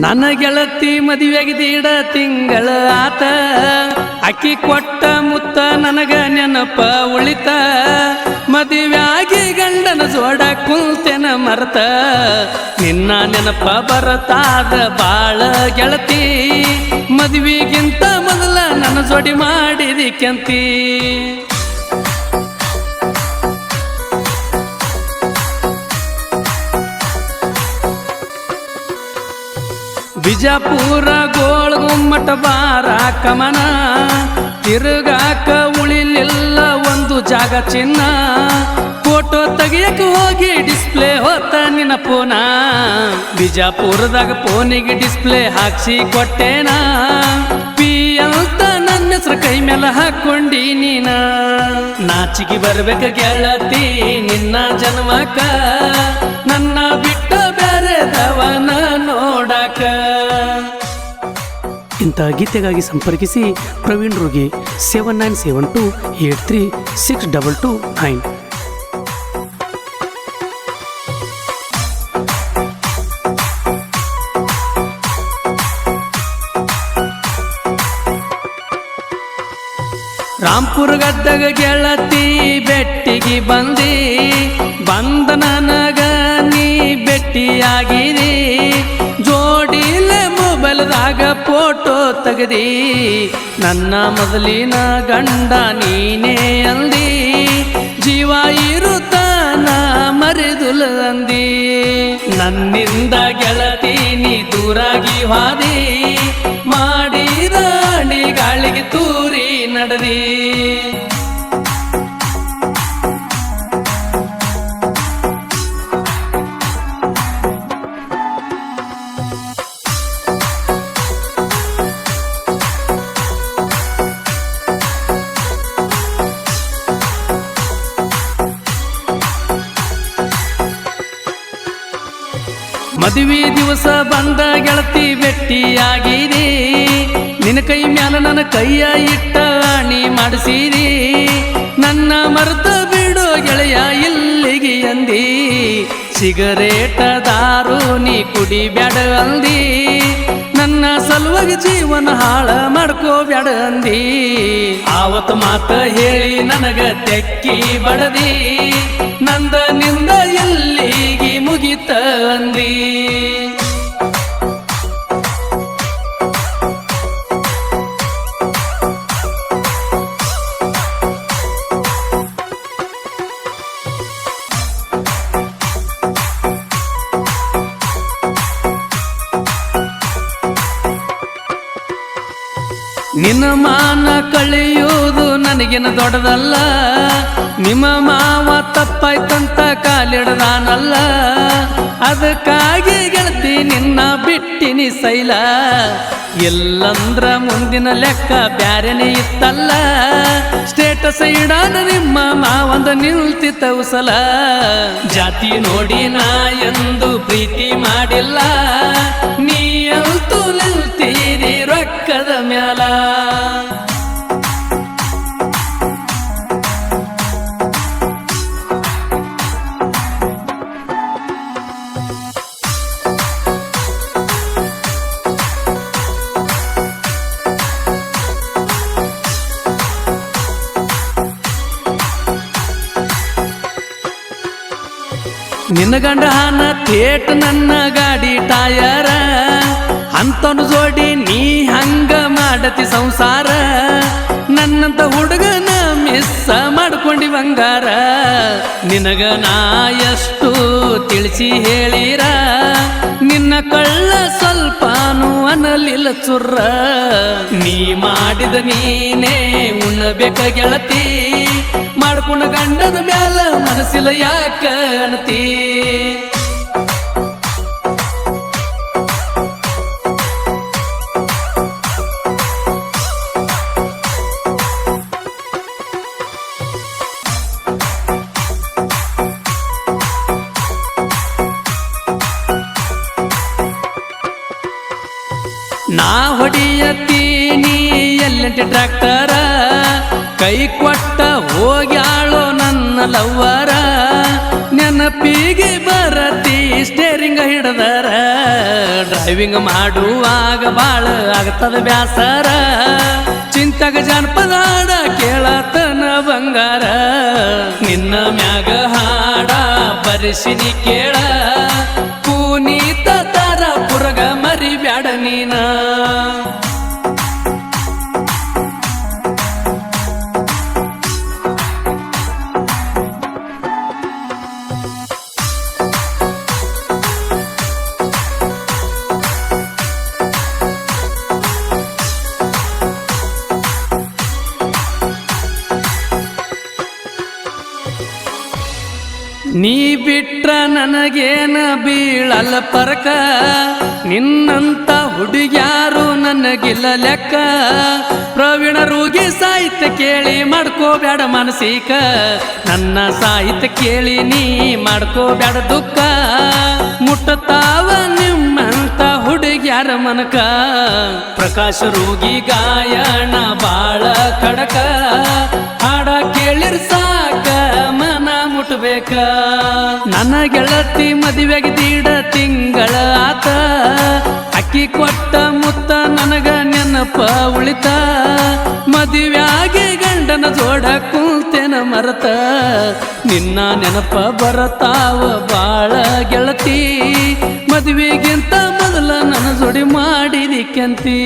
ನನ್ನ ಗೆಳತಿ ಮದುವೆಗಿದೀಡ ತಿಂಗಳ ಆತ. ಅಕ್ಕಿ ಕೊಟ್ಟ ಮುತ್ತ ನನಗ ನೆನಪ ಉಳಿತ. ಮದುವೆಯಾಗಿ ಗಂಡನ ಜೋಡ ಕುಂತೆನ ಮರತ. ನಿನ್ನ ನೆನಪ ಬರತಾದ ಬಾಳ ಗೆಳತಿ. ಮದುವೆಗಿಂತ ಮೊದಲ ನನ್ನ ಜೋಡಿ ಮಾಡಿದಿ ಕೆಂತಿ. ಬಿಜಾಪುರ ಗೋಳಗುಮ್ಮಟ ಬಾರ ಕಮನ. ತಿರುಗಾಕ ಉಳಿಲಿಲ್ಲ ಒಂದು ಜಾಗ ಚಿನ್ನ. ಫೋಟೋ ತೆಗಿಯಕ್ಕೆ ಹೋಗಿ ಡಿಸ್ಪ್ಲೇ ಹೋತ ನಿನ್ನ ಫೋನ ಬಿಜಾಪುರದಾಗ ಫೋನಿಗೆ ಡಿಸ್ಪ್ಲೇ ಹಾಕ್ಸಿ ಕೊಟ್ಟೇನ. ಪಿ ಅಂತ ನನ್ನ ಹೆಸರು ಕೈ ಮೇಲೆ ಹಾಕೊಂಡಿ ನೀನ ನಾಚಿಗೆ ಬರ್ಬೇಕ ಗೆಳತಿ, ನಿನ್ನ ಜನ್ಮಕ ನನ್ನ ಬಿಟ್ಟ ಬೇರೆದವನ ನೋಡಕ ಇಂಥ ಗೀತೆಗಾಗಿ ಸಂಪರ್ಕಿಸಿ Praveen Rogi seven nine seven two eight three six double two nine Rampura Gadag ಗೆಳತಿ ಬೆಟ್ಟಿಗೆ ಬಂದಿ ಬಂದ ನನಗ ನೀ ಬೆಟ್ಟಿಯಾಗಿರಿ, ಜೋಡಿಲೆ ಮೊಬೈಲ್ದಾಗ ಫೋಟೋ ತೆಗದಿ, ನನ್ನ ಮೊದಲಿನ ಗಂಡ ನೀನೇ ಅಂದಿ, ಜೀವ ಇರುತ್ತಾನ ಮರೆದುಲ ಅಂದಿ. ನನ್ನಿಂದ ಗೆಳತಿ ನೀ ದೂರಾಗಿ ಹಾದಿ ಮಾಡಿದ ಗಾಳಿಗೆ ತೂರಿ ನಡೆದಿ. ಮದುವೆ ದಿವಸ ಬಂದ ಗೆಳತಿ ಭೆಟ್ಟಿಯಾಗಿರಿ ನಿನ್ನ ಕೈ ಮ್ಯಾಲ ನನ್ನ ಕೈಯ ಇಟ್ಟ ಅಣಿ ಮಾಡಿಸಿರಿ ನನ್ನ ಮರ್ತ ಬಿಡೋ ಗೆಳೆಯ ಇಲ್ಲಿಗೆ ಅಂದಿ. ಸಿಗರೇಟ ದಾರು ನೀ ಕುಡಿಬ್ಯಾಡ ಅಂದಿ. ನನ್ನ ಸಲುವಾಗಿ ಜೀವನ ಹಾಳ ಮಾಡ್ಕೋಬ್ಯಾಡ ಅಂದಿ. ಆವತ್ತು ಮಾತ ಹೇಳಿ ನನಗ ತೆಕ್ಕಿ ಬಡದಿ. ನಂದ ನಿಂದ ಎಲ್ಲಿಗೆ ಮುಗಿತ ಅಂದಿ ನಿನ್ನ ಮಾನ ಕಳೆಯುವುದು ನನಗೇನು ದೊಡ್ಡದಲ್ಲ. ನಿಮ್ಮ ಮಾವ ತಪ್ಪಾಯ್ತಂತ ಕಾಲಿಡದಾನಲ್ಲ ಅದಕ್ಕಾಗಿ ಗೆಳತಿ ನಿನ್ನ ಬಿಟ್ಟಿನಿ ಸೈಲ. ಎಲ್ಲಂದ್ರ ಮುಂದಿನ ಲೆಕ್ಕ ಬ್ಯಾರೆನೇ ಇತ್ತಲ್ಲ. ಸ್ಟೇಟಸ್ ಇಡಾನ ನಿಮ್ಮ ಮಾವಂದ ನಿಲ್ತಿತ್ತವು ಉಸಲ ಜಾತಿ ನೋಡಿ ನಾ ಎಂದು ಪ್ರೀತಿ ಮಾಡಿಲ್ಲ. ನೀ ಅಂತೂ ನಿಲ್ತೀರಿ ರೊಕ್ಕದ ಮ್ಯಾಲ. ನಿನ್ನ ಗಂಡ ಹಾನ ಥೇಟ್ ನನ್ನ ಗಾಡಿ ಟಾಯರ. ಅಂತನು ಜೋಡಿ ನೀ ಹಂಗ ಮಾಡತಿ ಸಂಸಾರ. ನನ್ನಂತ ಹುಡುಗನ ಮಿಸ್ಸ ಮಾಡ್ಕೊಂಡಿ ಬಂಗಾರ. ನಿನಗ ನಾ ಎಷ್ಟು ತಿಳಿಸಿ ಹೇಳಿರ. ನಿನ್ನ ಕಳ್ಳ ಸ್ವಲ್ಪನೂ ಅನ್ನಲಿಲ್ಲ ಚುರ್ರ. ನೀ ಮಾಡಿದ ನೀನೇ ಉಣ್ಣಬೇಕ ಗೆಳತಿ. ಮಾಡ್ಕೊಂಡ ಗಂಡದ ಮ್ಯಾಲ ಮನಸ್ಸಿಲ್ಲ ಯಾಕೆ ನಾ ಹೊಡಿಯತ್ತೀನಿ ಎಲ್ಲಂಟಿ ಟ್ರ್ಯಾಕ್ಟರ ಕೈ ಕೊಟ್ಟ ಹೋಗ್ಯಾಳೋ ನನ್ನ ಲವ್ವರ. ನೆನಪಿಗೆ ಬರತಿ ಸ್ಟೇರಿಂಗ್ ಹಿಡದರ. ಡ್ರೈವಿಂಗ್ ಮಾಡುವಾಗ ಬಾಳ ಆಗ್ತದ ಬ್ಯಾಸರ. ಚಿಂತಗ ಜಾನಪದ ಹಾಡ ಕೇಳತನ ಬಂಗಾರ. ನಿನ್ನ ಮ್ಯಾಗ ಹಾಡ ಬರಿಸಿನಿ ಕೇಳ. ಪೂನೀತ ತರ ಪುರಗ ಮರಿ ಬ್ಯಾಡ ನೀನ. ನೀ ಬಿಟ್ರ ನನಗೇನ ಬೀಳಲ್ಲ ಪರಕ. ನಿನ್ನಂತ ಹುಡುಗ್ಯಾರು ನನಗಿಲ್ಲ ಲೆಕ್ಕ. ಪ್ರವೀಣ ರೂಗಿ ಸಾಹಿತ್ಯ ಕೇಳಿ ಮಾಡ್ಕೋಬೇಡ ಮನಸಿಕ. ನನ್ನ ಸಾಹಿತ್ಯ ಕೇಳಿ ನೀ ಮಾಡ್ಕೋಬೇಡ ದುಃಖ. ಮುಟ್ಟತಾವ ನಿಮ್ಮಂತ ಹುಡುಗ್ಯಾರ ಮನಕ. ಪ್ರಕಾಶ ರೂಗಿ ಗಾಯಣ ಬಾಳ ಕಡಕ ಹಾಡ ಕೇಳಿರ್ ಸಾಕ. ಮುಟ್ಬೇಕ ನನ್ನ ಗೆಳತಿ ಮದುವೆಗೆ ದೀಡ ತಿಂಗಳ ಆತ. ಅಕ್ಕಿ ಕೊಟ್ಟ ಮುತ್ತ ನನಗ ನೆನಪ ಉಳಿತ. ಮದುವೆಯಾಗಿ ಗಂಡನ ಜೋಡ ಕುಂತೇನ ಮರತ. ನಿನ್ನ ನೆನಪ ಬರತಾವ ಬಾಳ ಗೆಳತಿ. ಮದುವೆಗಿಂತ ಮೊದಲ ನನ್ನ ಜೋಡಿ ಮಾಡಿದಿಕ್ಕಂತಿ